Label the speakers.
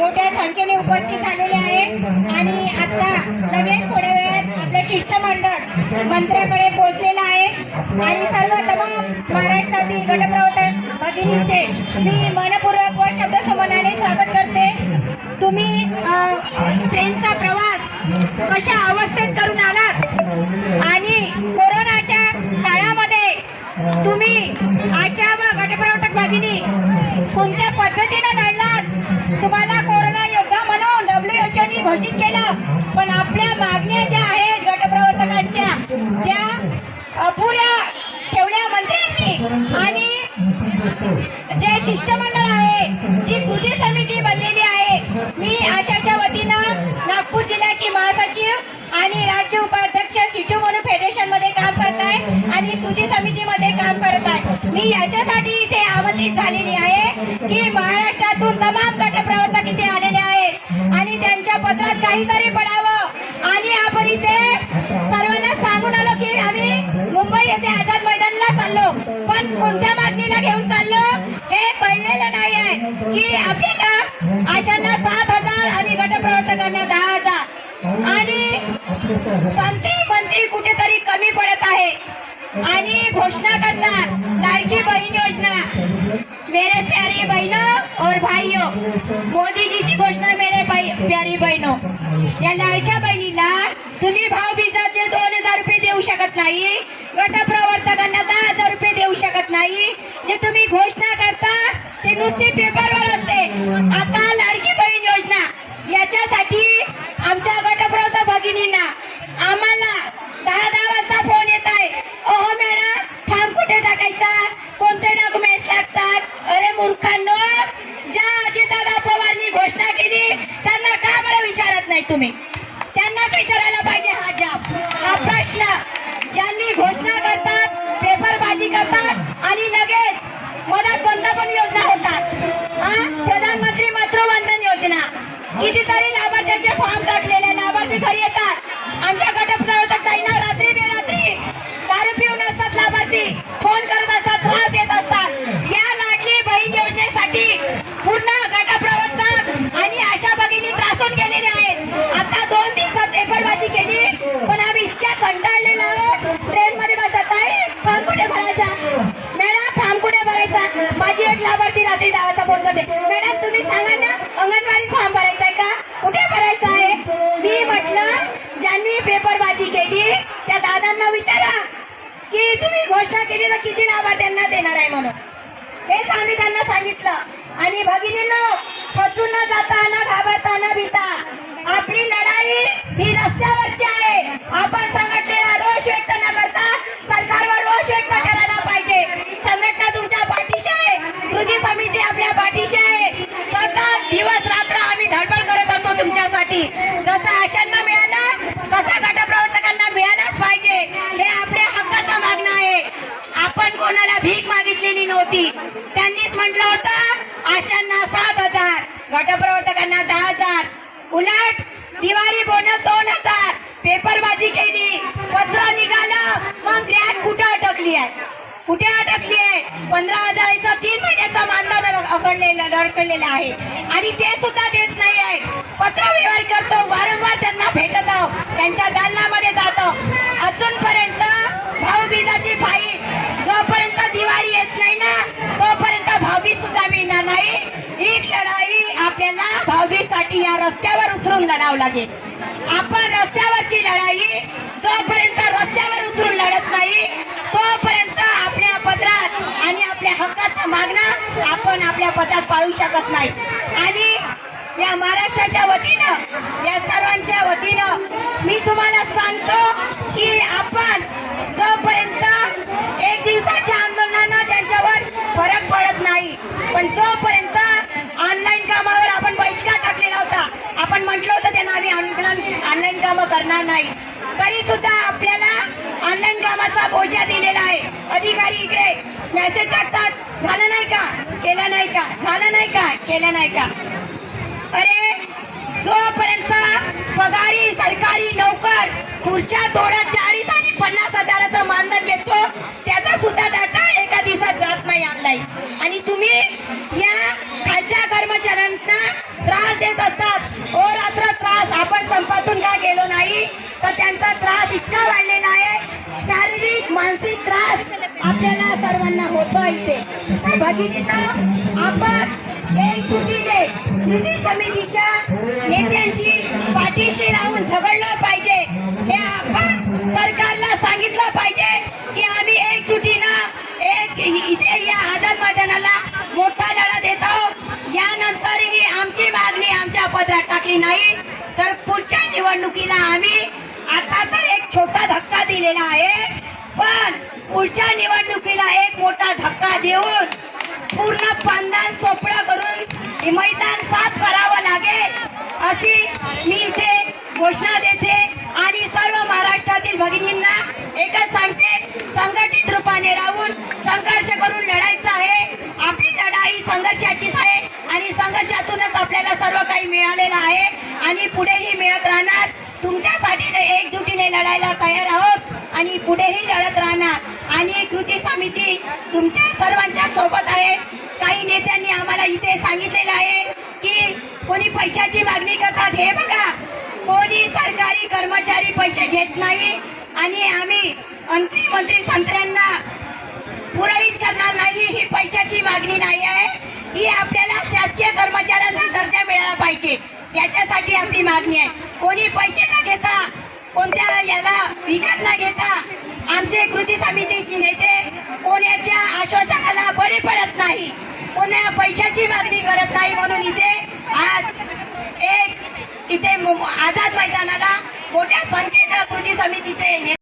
Speaker 1: मोठ्या संख्येने उपस्थित झालेले आहे. आणि आता लगेच थोड्या वेळात आपलं शिष्टमंडळ मंत्र्याकडे पोहोचलेलं आहे. आणि सर्व तमाम महाराष्ट्रातील गटप्रवर्तक भगिनीचे मी मनपूर्वक व शब्दसुमनाने स्वागत करते. तुम्ही ट्रेनचा प्रवास कशा अवस्थेत करून आलात? आणि कोरोनाच्या काळामध्ये तुम्ही आशा व गटप्रवर्तक भगिनी कोणत्या पद्धतीने लढलात तुम्हाला कोरोना योद्धा म्हणून डब्ल्यू एच घोषित केलं. पण आपल्या मागण्या ज्या आहेत गटप्रवर्तकांच्या त्या अपुऱ्या ठेवल्या मंत्र्यांनी. आणि जे शिष्टमंडळ आहे जी कृती समिती बनलेली आहे मी आशाच्या वतीनं नागपूर जिल्ह्याची महासचिव आणि राज्य उपाध्यक्ष सिटू म्हणून फेडरेशनमध्ये काम करत आहे आणि कृती आम्ही ते सर्वांना सांगून आलो की आम्ही मुंबई येथे आझाद मैदानला चाललो. पण कोणत्या मागणीला घेऊन चाललो हे कळलेलं नाही आहे की आपल्याला आशांना सात हजार आणि गटप्रवर्तकांना दहा हजार. आणि संत्री मंत्री कुठेतरी कमी पडत आहे. आणि घोषणा करतात लाडकी बहीण योजना. मेरे प्यारी बहनों और भाइयों मोदी जी ची घोषणा मेरे प्यारी बहनों या लाडकी नाही गटप्रवर्तकांना दहा हजार रुपये देऊ शकत नाही. जे तुम्ही घोषणा करता ते नुसती पेपरवर असते. आता लाडकी बहीण योजना याच्यासाठी आमच्या गटप्रवर्तक भगिनींना आम्हाला दहा दहा वाजता फोन येत आहे. अहो मॅडम फॉर्म कुठे टाकायचा? कोणते डॉक्युमेंट्स लागतात? अरे मूर्खांनो ज्या अजितदादा पवारनी घोषणा केली त्यांना का बरं विचारत नाही तुम्ही? आणि लगेच मदत बंद पण योजना होतात. प्रधानमंत्री मातृवंदन योजना. कितीतरी लाभार्थ्यांचे फॉर्म टाकलेले लाभार्थी घरी येतात. आहे. मी म्हटलं ज्यांनी पेपरबाजी केली त्या दादांना विचारा की तुम्ही घोषणा केली तर किती लाभार्थ्यांना देणार आहे म्हणून. हेच आम्ही त्यांना सांगितलं. आणि भगिनींनो खचून न जाता ना घाबरता न भीता आपली लढाई ही रस्त्यावरची आहे. आपण संघटनेला रोष व्यक्त न करता सरकारवर रोष व्यक्त करायला पाहिजे. संघटना तुमच्या पाठीची आहे. कृती समिती आपल्या होती. त्यांनीच म्हटलं होतं आशांना सात हजार गटप्रवर्तकांना दहा हजार. उलट दिवाळी बोनस दोन हजार. पेपरबाजी केली पत्र निघालं. मग ग्रॅट कुठं अटकली आहे? कुठे अटकली आहे? पंधरा हजाराचा तीन महिन्याचा मानधन अकडलेला अडकलेला आहे. आणि ते सुद्धा देत नाही आहे पत्र व्यवहार करतो वारंवार त्यांना भेटत. आहोत त्यांच्या दालनामध्ये जातो. अजूनपर्यंत सुद्धा मिळणार नाही. ही लढाई आपल्याला भावीसाठी या रस्त्यावर उतरून लढावं लागेल. आपण रस्त्यावरची लढाई जोपर्यंत रस्त्यावर उतरून लढत नाही तोपर्यंत आपल्या पदरात आणि आपल्या हक्काचं मागणं आपण आपल्या पत्रात पाळू शकत नाही. आणि या महाराष्ट्राच्या वतीनं या सर्वांच्या वतीनं मी तुम्हाला कामं नाही. तरी सुद्धा आपल्याला ऑनलाईन कामाचा बोजा दिलेला आहे. अधिकारी इकडे मेसेज टाकतात झालं नाही का? केलं नाही का? झालं नाही का? केलं नाही का? अरे जोपर्यंत पगारी सरकारी नोकर खुर्च्या थोड्या चाळीस आणि पन्नास हजाराचं मानधन घेतो त्याचा सुद्धा डाटा एका दिवसात जात नाही ऑनलाईन आपल्याला इथे. तर भगिनींना आपण एकजुटीने कृती समितीच्या नेत्यांशी पाठीशी राहून झगडलं पाहिजे. हे आपण सरकारला सांगितलं पाहिजे की आम्ही एकजुटीनं एक इथे या आझाद मैदानाला मोठा लढा देत आहोत. यानंतरही आमची मागणी आमच्या पदरात टाकली नाही. तर पुढच्या निवडणुकीला आम्ही आता तर एक छोटा धक्का दिलेला आहे. पण पुढच्या निवडणुकीला एक मोठा धक्का देऊन पूर्ण पानदान सोपडा करून मैदान साफ करावं लागेल अशी मी इथे घोषणा देते. आणि सर्व महाराष्ट्रातील भगिनींना एकच सांगते संघटित रूपाने राहून संघर्ष करून लढायचं आहे. आपली लढाई संघर्षाचीच आहे आणि संघर्षातूनच आपल्याला सर्व काही मिळालेलं आहे. आणि पुढेही मिळत राहणार. तुमच्यासाठी एकजुटीने लढायला तयार आहोत आणि पुढेही लढत राहणार. आणि कृती समिती तुमच्या सर्वांच्या सोबत आहे. काही नेत्यांनी आम्हाला इथे सांगितलेलं आहे की कोणी पैशाची मागणी करतात हे बघा. कोणी सरकारी कर्मचारी पैसे घेत नाही आणि आम्ही मंत्री मंत्री संत्र्यांना पुरवीच करणार नाही ही पैशाची मागणी नाही आहे. ही आपल्याला शासकीय कर्मचाऱ्यांचा दर्जा मिळाला पाहिजे. याच्यासाठी आपली मागणी आहे. कोणी पैसे न घेता कोणत्या याला विकत न घेता आमचे कृती समितीचे नेते कोणाच्या आश्वासनाला बरे पडत नाही कोणा पैशाची मागणी करत नाही म्हणून इथे आज एक इथे आझाद मैदानाला मोठ्या संख्येनं कृती समितीचे